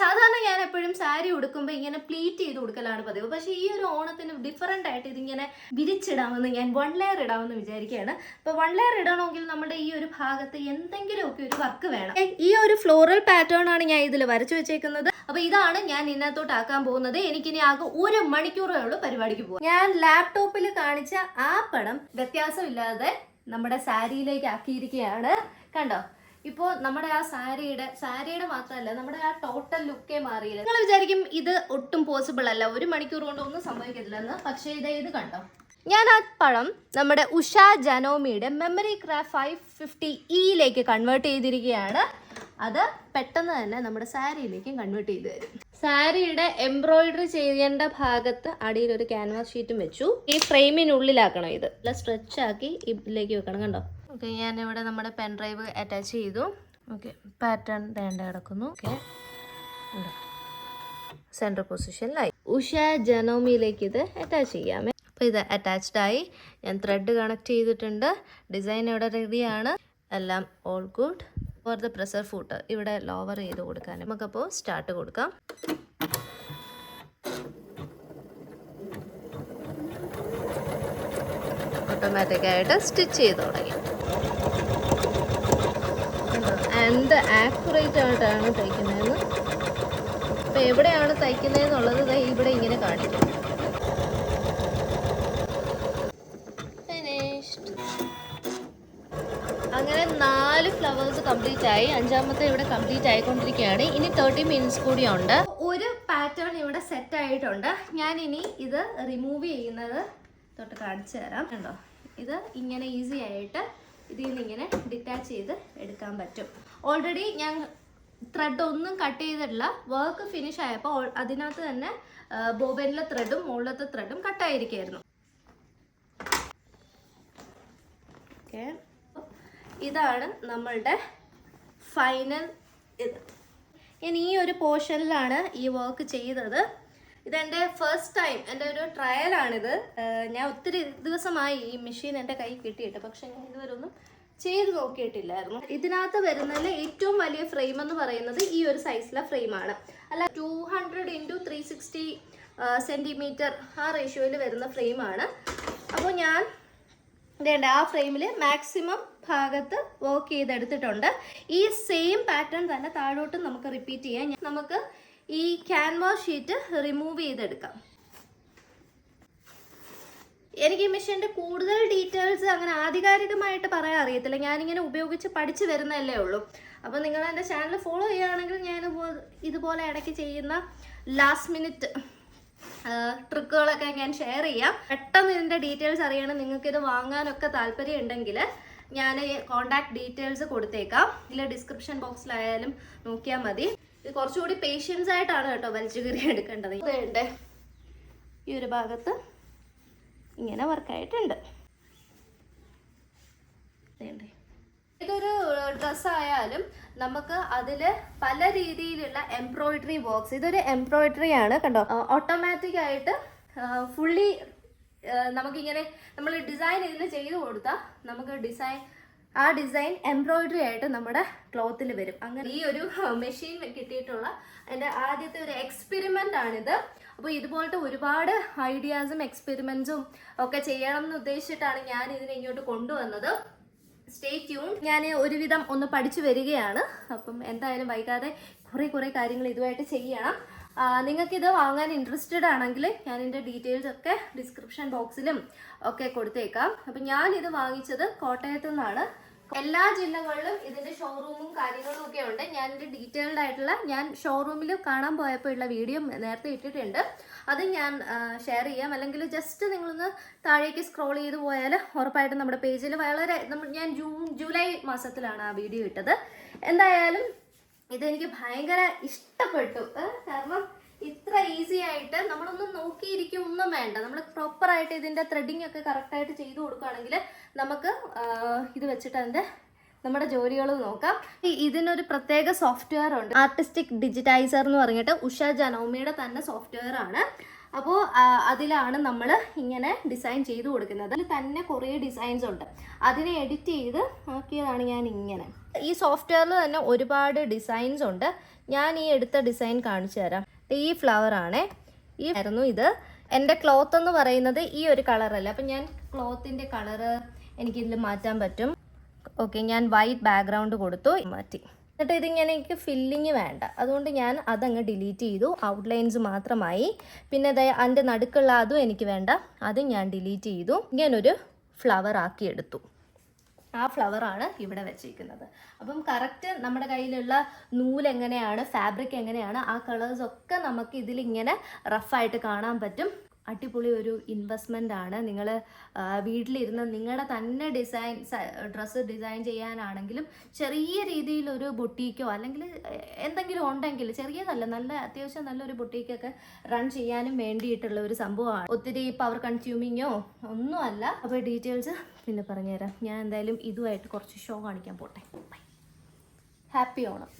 സാധാരണ ഞാൻ എപ്പോഴും സാരി ഉടുക്കുമ്പോൾ ഇങ്ങനെ പ്ലീറ്റ് ചെയ്ത് കൊടുക്കലാണ് പതിവ്. പക്ഷേ ഈ ഒരു ഓണത്തിന് ഡിഫറെന്റ് ആയിട്ട് ഇതിങ്ങനെ വിരിച്ചിടാമെന്ന് ഞാൻ വൺ ലെയർ ഇടാമെന്ന് വിചാരിക്കുകയാണ്. അപ്പോൾ വൺ ലെയർ ഇടണമെങ്കിൽ നമ്മുടെ ഈ ഒരു ഭാഗത്ത് എന്തെങ്കിലുമൊക്കെ ഒരു വർക്ക് വേണം. ഈ ഒരു ഫ്ലോറൽ പാറ്റേൺ ആണ് ഞാൻ ഇതിൽ വരച്ചു വെച്ചേക്കുന്നത്. അപ്പോൾ ഇതാണ് ഞാൻ ഇതിനകത്തോട്ട് ആക്കാൻ പോകുന്നത്. എനിക്കിനി ആകെ ഒരു മണിക്കൂറേ ഉള്ളൂ പരിപാടിക്ക് പോകും ഞാൻ ലാപ്ടോപ്പിൽ കാണിച്ച ആ പടം വ്യത്യാസമില്ലാതെ നമ്മുടെ സാരിയിലേക്ക് ആക്കിയിരിക്കുകയാണ്. കണ്ടോ? ഇപ്പോൾ നമ്മുടെ ആ സാരിയുടെ സാരിയുടെ മാത്രമല്ല നമ്മുടെ ആ ടോട്ടൽ ലുക്കേ മാറിയില്ല? നിങ്ങൾ വിചാരിക്കും ഇത് ഒട്ടും പോസിബിൾ അല്ല. ഒരു മണിക്കൂർ കൊണ്ട് ഒന്നും സംഭവിക്കത്തില്ലെന്ന്. പക്ഷേ ഇത് ഇത് കണ്ടോ? ഞാൻ ആ പഴം നമ്മുടെ ഉഷ ജനോമിയുടെ മെമ്മറി ക്രാഫ്റ്റ് ഫൈവ് ഫിഫ്റ്റി ഇയിലേക്ക് കൺവേർട്ട് ചെയ്തിരിക്കുകയാണ്. അത് പെട്ടെന്ന് തന്നെ നമ്മുടെ സാരിയിലേക്കും കൺവേർട്ട് ചെയ്ത് തരും. സാരിയുടെ എംബ്രോയിഡറി ചെയ്യേണ്ട ഭാഗത്ത് അടിയിൽ ഒരു ക്യാൻവാസ് ഷീറ്റും വെച്ചു. ഈ ഫ്രെയിമിനുള്ളിലാക്കണം ഇത്. നല്ല സ്ട്രെച്ച് ആക്കി ഇതിലേക്ക് വെക്കണം കണ്ടോ? ഓക്കെ ഞാനിവിടെ നമ്മുടെ പെൻ ഡ്രൈവ് അറ്റാച്ച് ചെയ്തു. ഓക്കെ പാറ്റേൺ വേണ്ട കിടക്കുന്നു. ഓക്കെ സെൻട്രൽ പൊസിഷനിലായി ഉഷ ജനോമിയിലേക്ക് ഇത് അറ്റാച്ച് ചെയ്യാമേ. അപ്പോൾ ഇത് അറ്റാച്ച്ഡ് ആയി. ഞാൻ ത്രെഡ് കണക്ട് ചെയ്തിട്ടുണ്ട്. ഡിസൈൻ ഇവിടെ റെഡിയാണ് എല്ലാം all good for the pressure foot ഇവിടെ ലോവർ ചെയ്ത് കൊടുക്കാൻ നമുക്കപ്പോൾ സ്റ്റാർട്ട് കൊടുക്കാം. ഓട്ടോമാറ്റിക്കായിട്ട് സ്റ്റിച്ച് ചെയ്ത് തുടങ്ങി കണ്ടോ? എന്ത് ആക്യുറേറ്റ് ആയിട്ടാണ് തയ്ക്കുന്നതെന്ന്? അപ്പോൾ എവിടെയാണ് തയ്ക്കുന്നതെന്നുള്ളത് ഇവിടെ ഇങ്ങനെ കാണിക്കും. അങ്ങനെ നാല് ഫ്ലവേഴ്സ് കംപ്ലീറ്റ് ആയി. അഞ്ചാമത്തെ ഇവിടെ കംപ്ലീറ്റ് ആയിക്കൊണ്ടിരിക്കുകയാണ്. ഇനി തേർട്ടി മിനിറ്റ്സ് കൂടി ഉണ്ട്. ഒരു പാറ്റേൺ ഇവിടെ സെറ്റ് ആയിട്ടുണ്ട്. ഞാൻ ഇനി ഇത് റിമൂവ് ചെയ്യുന്നത്. തൊട്ട് കാണിച്ചു തരാം. കണ്ടോ? ഇത് ഇങ്ങനെ ഈസി ആയിട്ട് ഇതിൽ നിന്ന് ഇങ്ങനെ ഡിറ്റാച്ച് ചെയ്ത് എടുക്കാൻ പറ്റും. ഓൾറെഡി ഞാൻ ത്രെഡ് ഒന്നും കട്ട് ചെയ്തിട്ടില്ല. വർക്ക് ഫിനിഷ് ആയപ്പോൾ അതിനകത്ത് തന്നെ ബോബനിലെ ത്രെഡും മുകളിലത്തെ ത്രെഡും കട്ടായിരിക്കായിരുന്നു ഓക്കെ ഇതാണ് നമ്മളുടെ ഫൈനൽ ഇത്. ഞാൻ ഈ ഒരു പോർഷനിലാണ് ഈ വർക്ക് ചെയ്തത്. ഇതെന്റെ ഫസ്റ്റ് ടൈം എന്റെ ഒരു ട്രയലാണിത് ഞാൻ ഒത്തിരി ദിവസമായി ഈ മെഷീൻ എന്റെ കൈ കിട്ടിയിട്ട് പക്ഷെ ഞാൻ ഇതുവരെ ഒന്നും ചെയ്ത് നോക്കിയിട്ടില്ലായിരുന്നു. ഇതിനകത്ത് വരുന്നതിൽ ഏറ്റവും വലിയ ഫ്രെയിം എന്ന് പറയുന്നത് ഈ ഒരു സൈസിലെ ഫ്രെയിമാണ് അല്ല two hundred into three sixty centimetre ആ റേഷ്യോയിൽ വരുന്ന ഫ്രെയിമാണ് അപ്പോൾ ഞാൻ വേണ്ട ആ ഫ്രെയിമിൽ മാക്സിമം ഭാഗത്ത് വർക്ക് ചെയ്തെടുത്തിട്ടുണ്ട്. ഈ സെയിം പാറ്റേൺ തന്നെ താഴോട്ടും നമുക്ക് റിപ്പീറ്റ് ചെയ്യാം. നമുക്ക് ഈ ക്യാൻവാസ് ഷീറ്റ് റിമൂവ് ചെയ്തെടുക്കാം. എനിക്ക് ഈ മെഷീന്റെ കൂടുതൽ ഡീറ്റെയിൽസ് അങ്ങനെ ആധികാരികമായിട്ട് പറയാൻ അറിയത്തില്ല. ഞാനിങ്ങനെ ഉപയോഗിച്ച് പഠിച്ചു വരുന്നതല്ലേ ഉള്ളൂ. അപ്പോൾ നിങ്ങൾ എന്റെ ചാനൽ ഫോളോ ചെയ്യുകയാണെങ്കിൽ ഞാൻ ഇതുപോലെ ഇടയ്ക്ക് ചെയ്യുന്ന ലാസ്റ്റ് മിനിറ്റ് ട്രിക്കുകളൊക്കെ ഞാൻ ഷെയർ ചെയ്യാം. പെട്ടെന്ന് ഇതിന്റെ ഡീറ്റെയിൽസ് അറിയണം. നിങ്ങൾക്കിത് വാങ്ങാനൊക്കെ താല്പര്യം ഉണ്ടെങ്കിൽ ഞാൻ കോണ്ടാക്ട് ഡീറ്റെയിൽസ് കൊടുത്തേക്കാം ഇതിൽ ഡിസ്ക്രിപ്ഷൻ ബോക്സിലായാലും നോക്കിയാൽ മതി. ഇത് കുറച്ചുകൂടി പേഷ്യൻസ് ആയിട്ടാണ് കേട്ടോ വലിച്ചു കയറി എടുക്കേണ്ടത് ഇതുണ്ട് ഈ ഒരു ഭാഗത്ത് ഇങ്ങനെ വർക്കായിട്ടുണ്ട് ഇതുണ്ട്. ഇതൊരു ഡ്രസ്സായാലും നമുക്ക് അതിൽ പല രീതിയിലുള്ള എംബ്രോയിഡറി ബോക്സ് ഇതൊരു എംബ്രോയിഡറി ആണ് കണ്ടോ? ഓട്ടോമാറ്റിക് ആയിട്ട് ഫുള്ളി നമുക്കിങ്ങനെ നമ്മൾ ഡിസൈൻ ഇതിൽ ചെയ്ത് കൊടുത്താൽ നമുക്ക് ഡിസൈൻ ആ ഡിസൈൻ എംബ്രോയിഡറി ആയിട്ട് നമ്മുടെ ക്ലോത്തിൽ വരും. അങ്ങനെ ഈ ഒരു മെഷീൻ കിട്ടിയിട്ടുള്ള എന്റെ ആദ്യത്തെ ഒരു എക്സ്പെരിമെന്റ് ആണിത്. അപ്പോൾ ഇതുപോലത്തെ ഒരുപാട് ഐഡിയാസും എക്സ്പെരിമെൻസും ഒക്കെ ചെയ്യണം എന്ന് ഉദ്ദേശിച്ചിട്ടാണ് ഞാൻ ഇതിനെ ഇങ്ങോട്ട് കൊണ്ടുവന്നത്. സ്റ്റേ ട്യൂൺ ഞാൻ ഒരുവിധം ഒന്ന് പഠിച്ചു വരികയാണ്. അപ്പം എന്തായാലും വൈകാതെ കുറേ കുറേ കാര്യങ്ങൾ ഇതുമായിട്ട് ചെയ്യണം. നിങ്ങൾക്കിത് വാങ്ങാൻ ഇൻട്രസ്റ്റഡ് ആണെങ്കിൽ ഞാൻ എന്റെ ഡീറ്റെയിൽസ് ഒക്കെ ഡിസ്ക്രിപ്ഷൻ ബോക്സിലും ഒക്കെ കൊടുത്തേക്കാം. അപ്പം ഞാൻ ഇത് വാങ്ങിച്ചത് കോട്ടയത്തു നിന്നാണ്. എല്ലാ ജില്ലകളിലും ഇതിന്റെ ഷോറൂമും കാര്യങ്ങളും ഒക്കെ ഉണ്ട്. ഞാൻ എന്റെ ഡീറ്റെയിൽഡ് ആയിട്ടുള്ള ഞാൻ ഷോറൂമിൽ കാണാൻ പോയപ്പോൾ ഉള്ള വീഡിയോ നേരത്തെ ഇട്ടിട്ടുണ്ട്. അത് ഞാൻ ഷെയർ ചെയ്യാം. അല്ലെങ്കിൽ ജസ്റ്റ് നിങ്ങളൊന്ന് താഴേക്ക് സ്ക്രോൾ ചെയ്ത് പോയാൽ ഉറപ്പായിട്ടും നമ്മുടെ പേജിൽ വളരെ ഞാൻ ജൂൺ ജൂലൈ മാസത്തിലാണ് ആ വീഡിയോ ഇട്ടത്. എന്തായാലും ഇതെനിക്ക് ഭയങ്കര ഇഷ്ടപ്പെട്ടു. കാരണം ഇത്ര ഈസി ആയിട്ട് നമ്മളൊന്നും നോക്കിയിരിക്കും ഒന്നും വേണ്ട നമ്മൾ പ്രോപ്പറായിട്ട് ഇതിന്റെ ത്രെഡിങ് ഒക്കെ കറക്റ്റായിട്ട് ചെയ്തു കൊടുക്കുകയാണെങ്കിൽ നമുക്ക് ഇത് വെച്ചിട്ട് അതിന്റെ നമ്മുടെ ജോലികൾ നോക്കാം. ഇതിനൊരു പ്രത്യേക സോഫ്റ്റ്വെയർ ഉണ്ട്. ആർട്ടിസ്റ്റിക് ഡിജിറ്റൈസർ എന്ന് പറഞ്ഞിട്ട് ഉഷ ജനോമിയുടെ തന്നെ സോഫ്റ്റ്വെയർ ആണ്. അപ്പോൾ അതിലാണ് നമ്മൾ ഇങ്ങനെ ഡിസൈൻ ചെയ്ത് കൊടുക്കുന്നത്. അതിൽ തന്നെ കുറേ ഡിസൈൻസ് ഉണ്ട്. അതിനെ എഡിറ്റ് ചെയ്ത് ആക്കിയതാണ് ഞാൻ ഇങ്ങനെ ഈ സോഫ്റ്റ്വെയറിൽ തന്നെ ഒരുപാട് ഡിസൈൻസ് ഉണ്ട്. ഞാൻ ഈ എടുത്ത ഡിസൈൻ കാണിച്ചു തരാം. ഈ ഫ്ലവർ ആണേ. ഈ ആയിരുന്നു ഇത്. എന്റെ ക്ലോത്ത് എന്ന് പറയുന്നത് ഈ ഒരു കളറല്ല അപ്പം ഞാൻ ക്ലോത്തിന്റെ കളറ് എനിക്കിതിൽ മാറ്റാൻ പറ്റും. ഓക്കെ ഞാൻ വൈറ്റ് ബാക്ക്ഗ്രൗണ്ട് കൊടുത്തു. മാറ്റി. എന്നിട്ട് ഇതിങ്ങനെ എനിക്ക് ഫില്ലിങ് വേണ്ട. അതുകൊണ്ട് ഞാൻ അതങ്ങ് ഡിലീറ്റ് ചെയ്തു. ഔട്ട്ലൈൻസ് മാത്രമായി. പിന്നെ ദേ അതിന്റെ നടുക്കുള്ള അതും എനിക്ക് വേണ്ട. അതും ഞാൻ ഡിലീറ്റ് ചെയ്തു. ഇങ്ങനൊരു ഫ്ലവർ ആക്കി എടുത്തു. ആ ഫ്ലവറാണ് ഇവിടെ വെച്ചിരിക്കുന്നത്. അപ്പം കറക്റ്റ് നമ്മുടെ കയ്യിലുള്ള നൂൽ എങ്ങനെയാണ് ഫാബ്രിക് എങ്ങനെയാണ് ആ കളേഴ്സൊക്കെ നമുക്ക് ഇതിലിങ്ങനെ റഫായിട്ട് കാണാൻ പറ്റും. അടിപൊളി ഒരു ഇൻവെസ്റ്റ്മെന്റ് ആണ്. നിങ്ങൾ വീട്ടിലിരുന്ന് നിങ്ങളുടെ തന്നെ ഡിസൈൻ ഡ്രസ്സ് ഡിസൈൻ ചെയ്യാനാണെങ്കിലും ചെറിയ രീതിയിലൊരു ബൊട്ടീക്കോ അല്ലെങ്കിൽ എന്തെങ്കിലും ഉണ്ടെങ്കിൽ ചെറിയതല്ല നല്ല അത്യാവശ്യം നല്ലൊരു ബൊട്ടീക്കൊക്കെ റൺ ചെയ്യാനും വേണ്ടിയിട്ടുള്ള ഒരു സംഭവമാണ്. ഒത്തിരി പവർ കൺസ്യൂമിങ്ങോ ഒന്നുമല്ല. അപ്പോൾ ഡീറ്റെയിൽസ് പിന്നെ പറഞ്ഞുതരാം. ഞാൻ എന്തായാലും ഇതുമായിട്ട് കുറച്ച് ഷോ കാണിക്കാൻ പോട്ടെ. ഹാപ്പി ഓണം.